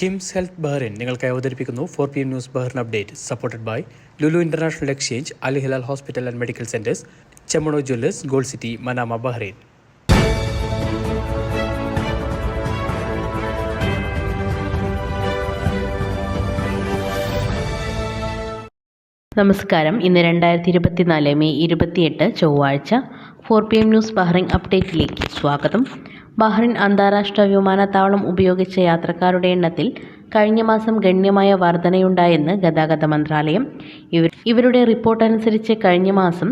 KIMS health Bahrain നിങ്ങൾക്കായി അവതരിപ്പിക്കുന്നു four P M news Bahrain update supported by Lulu international exchange Al hospital and medical centres Chemmanur jewellers gold city Manama Bahrain നമസ്കാരം. ഇന്ന് രണ്ടായിരത്തി ഇരുപത്തിനാല് മെയ് ഇരുപത്തിയെട്ട് ചൊവ്വാഴ്ച four P M news Bahrain അപ്ഡേറ്റിലേക്ക് സ്വാഗതം. ബഹ്റിൻ അന്താരാഷ്ട്ര വിമാനത്താവളം ഉപയോഗിച്ച യാത്രക്കാരുടെ എണ്ണത്തിൽ കഴിഞ്ഞ മാസം ഗണ്യമായ വർധനയുണ്ടായെന്ന് ഗതാഗത മന്ത്രാലയം. ഇവരുടെ റിപ്പോർട്ട് അനുസരിച്ച് കഴിഞ്ഞ മാസം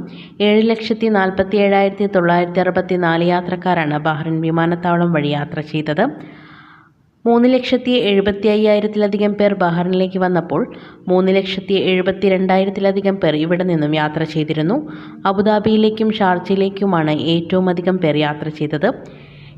ഏഴ് ലക്ഷത്തി നാൽപ്പത്തി ഏഴായിരത്തി തൊള്ളായിരത്തി അറുപത്തി നാല് യാത്രക്കാരാണ് ബഹ്റിൻ വിമാനത്താവളം വഴി യാത്ര ചെയ്തത്. മൂന്ന് ലക്ഷത്തി എഴുപത്തി അയ്യായിരത്തിലധികം പേർ ബഹ്റിനിലേക്ക് വന്നപ്പോൾ മൂന്ന് ലക്ഷത്തി എഴുപത്തി രണ്ടായിരത്തിലധികം പേർ ഇവിടെ നിന്നും യാത്ര ചെയ്തിരുന്നു. അബുദാബിയിലേക്കും ഷാർജയിലേക്കുമാണ് ഏറ്റവും അധികം പേർ യാത്ര ചെയ്തത്.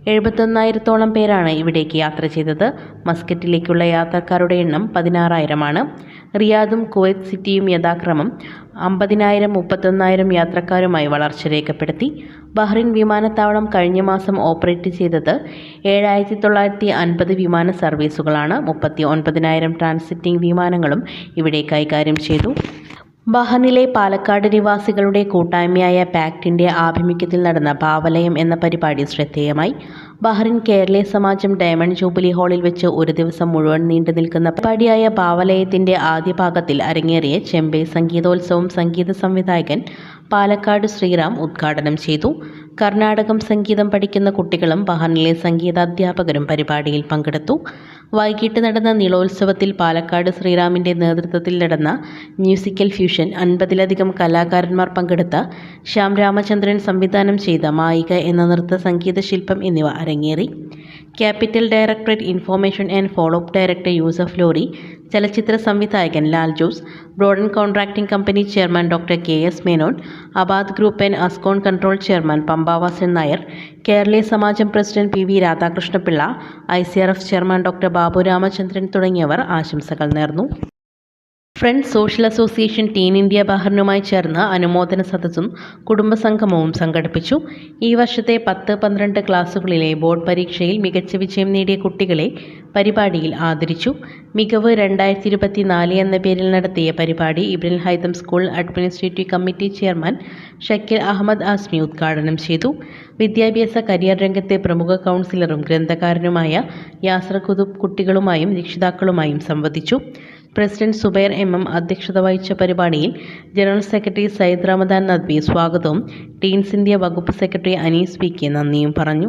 എഴുപത്തൊന്നായിരത്തോളം പേരാണ് ഇവിടേക്ക് യാത്ര ചെയ്തത്. മസ്കറ്റിലേക്കുള്ള യാത്രക്കാരുടെ എണ്ണം പതിനാറായിരമാണ്. റിയാദും കുവൈത്ത് സിറ്റിയും യഥാക്രമം അമ്പതിനായിരം മുപ്പത്തൊന്നായിരം യാത്രക്കാരുമായി വളർച്ച രേഖപ്പെടുത്തി. ബഹ്റിൻ വിമാനത്താവളം കഴിഞ്ഞ മാസം ഓപ്പറേറ്റ് ചെയ്തത് ഏഴായിരത്തി തൊള്ളായിരത്തി അൻപത് വിമാന സർവീസുകളാണ്. മുപ്പത്തി ഒൻപതിനായിരം ട്രാൻസിറ്റിംഗ് വിമാനങ്ങളും ഇവിടെ കൈകാര്യം ചെയ്തു. ബഹ്റിനിലെ പാലക്കാട് നിവാസികളുടെ കൂട്ടായ്മയായ പാക്ടിന്റെ ആഭിമുഖ്യത്തിൽ നടന്ന പാവലയം എന്ന പരിപാടി ശ്രദ്ധേയമായി. ബഹ്റിൻ കേരളീയ സമാജം ഡയമണ്ട് ജൂബിലി ഹാളിൽ വെച്ച് ഒരു ദിവസം മുഴുവൻ നീണ്ടു നിൽക്കുന്ന പരിപാടിയായ ഭാവലയത്തിന്റെ ആദ്യ ഭാഗത്തിൽ അരങ്ങേറിയ ചെമ്പൈ സംഗീതോത്സവം സംഗീത സംവിധായകൻ പാലക്കാട് ശ്രീറാം ഉദ്ഘാടനം ചെയ്തു. കർണാടകം സംഗീതം പഠിക്കുന്ന കുട്ടികളും ബഹ്റിനിലെ സംഗീതാധ്യാപകരും പരിപാടിയിൽ പങ്കെടുത്തു. വൈകിട്ട് നടന്ന നീളോത്സവത്തിൽ പാലക്കാട് ശ്രീറാമിന്റെ നേതൃത്വത്തിൽ നടന്ന മ്യൂസിക്കൽ ഫ്യൂഷൻ അൻപതിലധികം കലാകാരന്മാർ പങ്കെടുത്ത ശ്യാം രാമചന്ദ്രൻ സംവിധാനം ചെയ്ത മായിക എന്ന നൃത്ത സംഗീത ശില്പം എന്നിവ അരങ്ങേറി. Capital directorate information and follow up director Yusuf Lori ചലച്ചിത്ര സംവിധായകൻ Lal Jose Broadon contracting company chairman doctor K S Menon Abad group and Ascon control chairman Pampavasan Nair Keraleeya Samajam president P V Radhakrishnapillai I C R F chairman doctor Babu Ramachandran തുടങ്ങിയവർ ആശംസകൾ നേർന്നു friends social association teen India ബഹറിനുമായി ചേർന്ന് അനുമോദന സദസ്സും കുടുംബസംഗമവും സംഘടിപ്പിച്ചു. ഈ വർഷത്തെ പത്ത് പന്ത്രണ്ട് ക്ലാസ്സുകളിലെ ബോർഡ് പരീക്ഷയിൽ മികച്ച വിജയം നേടിയ കുട്ടികളെ പരിപാടിയിൽ ആദരിച്ചു. മികവ് രണ്ടായിരത്തി ഇരുപത്തി നാല് എന്ന പേരിൽ നടത്തിയ പരിപാടി ഇബ്രിൽ Haitham school administrative committee chairman Shakeel Ahmed Azmi ഉദ്ഘാടനം ചെയ്തു. വിദ്യാഭ്യാസ കരിയർ രംഗത്തെ പ്രമുഖ കൗൺസിലറും ഗ്രന്ഥകാരനുമായ യാസർ കുട്ടികളുമായും രക്ഷിതാക്കളുമായും സംവദിച്ചു. പ്രസിഡന്റ് സുബൈർ എം എം അധ്യക്ഷത വഹിച്ച പരിപാടിയിൽ ജനറൽ സെക്രട്ടറി സയ്യിദ് റമദാൻ നദ്വി സ്വാഗതവും ടീൻസ് ഇന്ത്യ വകുപ്പ് സെക്രട്ടറി അനീസ് വി കെ നന്ദിയും പറഞ്ഞു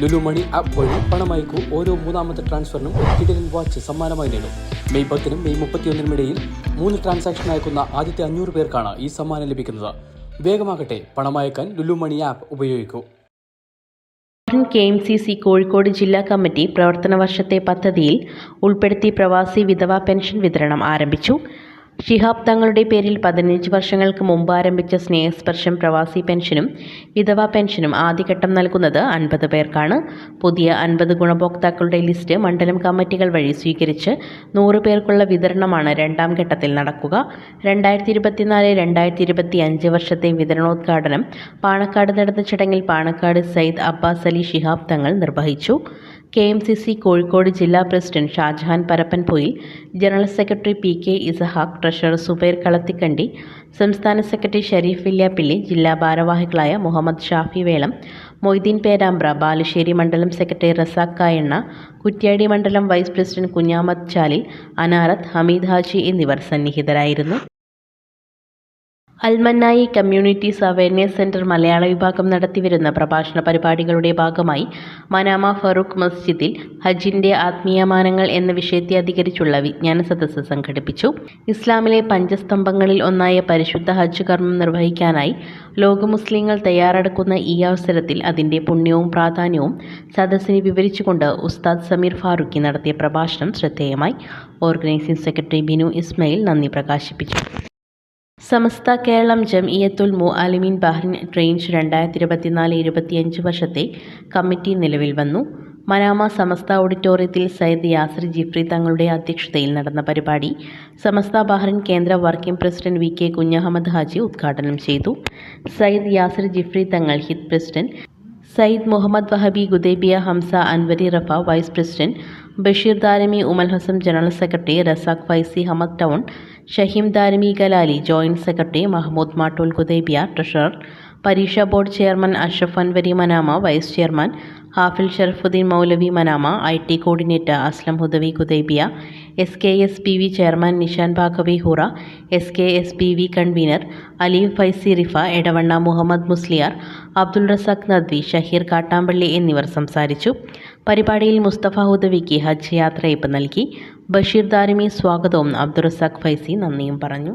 Lulu money app വഴി പണമയക്കൂ. ഓരോ മൂന്നാമത്തെ ട്രാൻസ്ഫറിനും ഒരു കിടിലൻ വാച്ച് സമ്മാനമായി നേടും. മെയ് പത്തിനും മെയ് മുപ്പത്തിയൊന്നിനും ഇടയിൽ മൂന്ന് ട്രാൻസാക്ഷൻ അയക്കുന്ന ആദ്യത്തെ അഞ്ഞൂറ് പേർക്കാണ് ഈ സമ്മാനം ലഭിക്കുന്നത്. വേഗമാകട്ടെ പണമയക്കാൻ Lulu money app ഉപയോഗിക്കൂ. K M C C Kozhikode ജില്ലാ കമ്മിറ്റി പ്രവർത്തന വർഷത്തെ പദ്ധതിയിൽ ഉൾപ്പെടുത്തി പ്രവാസി വിധവ പെൻഷൻ വിതരണം ആരംഭിച്ചു. ഷിഹാബ് തങ്ങളുടെ പേരിൽ പതിനഞ്ച് വർഷങ്ങൾക്ക് മുമ്പ് ആരംഭിച്ച സ്നേഹസ്പർശം പ്രവാസി പെൻഷനും വിധവാ പെൻഷനും ആദ്യഘട്ടം നൽകുന്നത് അൻപത് പേർക്കാണ്. പുതിയ അൻപത് ഗുണഭോക്താക്കളുടെ ലിസ്റ്റ് മണ്ഡലം കമ്മിറ്റികൾ വഴി സ്വീകരിച്ച് നൂറ് പേർക്കുള്ള വിതരണമാണ് രണ്ടാം ഘട്ടത്തിൽ നടക്കുക. രണ്ടായിരത്തി ഇരുപത്തിനാല് രണ്ടായിരത്തി ഇരുപത്തി അഞ്ച് വർഷത്തെ വിതരണോദ്ഘാടനം പാണക്കാട് നടന്ന ചടങ്ങിൽ പാണക്കാട് സയ്യിദ് അബ്ബാസ് അലി ഷിഹാബ് തങ്ങൾ നിർവഹിച്ചു. K M C C Kozhikode ജില്ലാ president Shajahan Parappanpoyil general secretary P K Ishaq treasurer Subair Kalathikandi സംസ്ഥാന സെക്രട്ടറി ഷരീഫ് വില്യാപ്പിള്ളി ജില്ലാ ഭാരവാഹികളായ മുഹമ്മദ് ഷാഫി വേളം മൊയ്തീൻ പേരാമ്പ്ര ബാലുശ്ശേരി മണ്ഡലം സെക്രട്ടറി റസാഖ് കായണ്ണ കുറ്റ്യാടി മണ്ഡലം വൈസ് പ്രസിഡന്റ് കുഞ്ഞാമദ് ചാലിൽ അനാറത്ത് ഹമീദ് ഹാജി എന്നിവർ സന്നിഹിതരായിരുന്നു. അൽമന്നായി കമ്മ്യൂണിറ്റീസ് അവയർനെസ് സെന്റർ മലയാള വിഭാഗം നടത്തിവരുന്ന പ്രഭാഷണ പരിപാടികളുടെ ഭാഗമായി മനാമ ഫറൂഖ് മസ്ജിദിൽ ഹജ്ജിന്റെ ആത്മീയമാനങ്ങൾ എന്ന വിഷയത്തെ അധികരിച്ചുള്ള വിജ്ഞാന സദസ്സ് സംഘടിപ്പിച്ചു. ഇസ്ലാമിലെ പഞ്ചസ്തംഭങ്ങളിൽ ഒന്നായ പരിശുദ്ധ ഹജ്ജ് കർമ്മം നിർവഹിക്കാനായി ലോക മുസ്ലിങ്ങൾ തയ്യാറെടുക്കുന്ന ഈ അവസരത്തിൽ അതിന്റെ പുണ്യവും പ്രാധാന്യവും സദസ്സിനെ വിവരിച്ചുകൊണ്ട് ഉസ്താദ് സമീർ ഫാറൂഖി നടത്തിയ പ്രഭാഷണം ശ്രദ്ധേയമായി. ഓർഗനൈസിംഗ് സെക്രട്ടറി ബിനു ഇസ്മയിൽ നന്ദി പ്രകാശിപ്പിച്ചു. സമസ്ത കേരളം ജംഇയത്തുൽ മുഅലിമീൻ ബഹ്റിൻ റേഞ്ച് രണ്ടായിരത്തി ഇരുപത്തിനാല് ഇരുപത്തിയഞ്ച് വർഷത്തെ കമ്മിറ്റി നിലവിൽ വന്നു. മനാമ സമസ്ത ഓഡിറ്റോറിയത്തിൽ സയ്യിദ് യാസിർ ജിഫ്രി തങ്ങളുടെ അധ്യക്ഷതയിൽ നടന്ന പരിപാടി സമസ്ത ബഹ്റിൻ കേന്ദ്ര working president V K Kunhahammed Haji ഉദ്ഘാടനം ചെയ്തു. Sayyid Yasir Jifri Thangal Hidd president Sayyid Muhammad Wahabi Gudaibiya Hamza Anvari Riffa vice president Basheer Darimi Umm al Hassan general secretary Razak Faizy Hamad town Shaheem Darimi Galali joint secretary Mahmood Mattool Gudaibiya treasurer പരീക്ഷാ board chairman Ashraf Anvari Manama vice chairman Hafil Sharafuddeen Moulavi Manama I T coordinator Aslam Hudawi Gudaibiya S K S P V chairman Nishan Baqavi Hura S K S P V convener Aleef Faizy Riffa Edavanna Muhammad Musliyar Abdul Razak Nadvi Shaheer Kattampally എന്നിവർ സംസാരിച്ചു. പരിപാടിയിൽ മുസ്തഫ ഹുദവിക്ക് ഹജ്ജ് യാത്രയപ്പ് നൽകി. ബഷീർ ദാരിമി സ്വാഗതവും അബ്ദുൾ റസാഖ് ഫൈസി നന്ദിയും പറഞ്ഞു.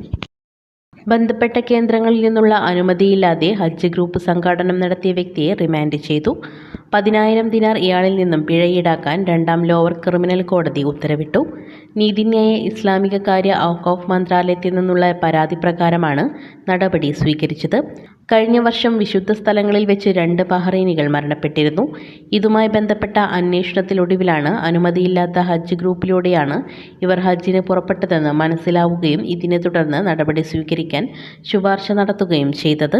ബന്ധപ്പെട്ട കേന്ദ്രങ്ങളിൽ നിന്നുള്ള അനുമതിയില്ലാതെ ഹജ്ജ് ഗ്രൂപ്പ് സംഘാടനം നടത്തിയ വ്യക്തിയെ റിമാൻഡ് ചെയ്തു. പതിനായിരം ദിനാർ ഇയാളിൽ നിന്നും പിഴ ഈടാക്കാൻ രണ്ടാം ലോവർ ക്രിമിനൽ കോടതി ഉത്തരവിട്ടു. നീതിന്യായ ഇസ്ലാമിക കാര്യ ഔക്കോഫ് മന്ത്രാലയത്തിൽ നിന്നുള്ള പരാതി പ്രകാരമാണ് നടപടി സ്വീകരിച്ചത്. കഴിഞ്ഞ വർഷം വിശുദ്ധ സ്ഥലങ്ങളിൽ വെച്ച് രണ്ട് ബഹ്റൈനികൾ മരണപ്പെട്ടിരുന്നു. ഇതുമായി ബന്ധപ്പെട്ട അന്വേഷണത്തിലൊടുവിലാണ് അനുമതിയില്ലാത്ത ഹജ്ജ് ഗ്രൂപ്പിലൂടെയാണ് ഇവർ ഹജ്ജിന് പുറപ്പെട്ടതെന്ന് മനസ്സിലാവുകയും ഇതിനെ തുടർന്ന് നടപടി സ്വീകരിക്കാൻ ശുപാർശ നടത്തുകയും ചെയ്തത്.